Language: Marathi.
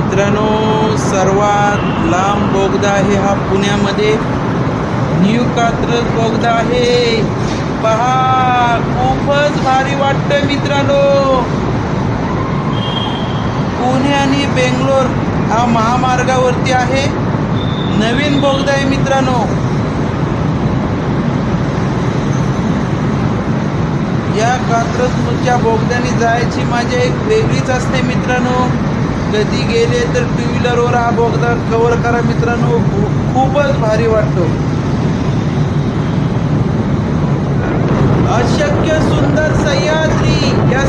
मित्रांनो सर्वात लांब बोगदा आहे हा पुण्यामध्ये. न्यू कात्रज बोगदा आहे. पहा खूपच भारी वाटतं मित्रांनो. पुणे आणि बेंगलोर हा महामार्गावरती आहे. नवीन बोगदा आहे मित्रांनो. या कात्रजच्या बोगद्याने जायची माझी एक वेगळीच असते मित्रांनो. कधी गेले तर टू व्हीलरवर हा बोगदा कवर करा मित्रांनो. खूपच भारी वाटतो. अशक्य सुंदर सह्याद्री या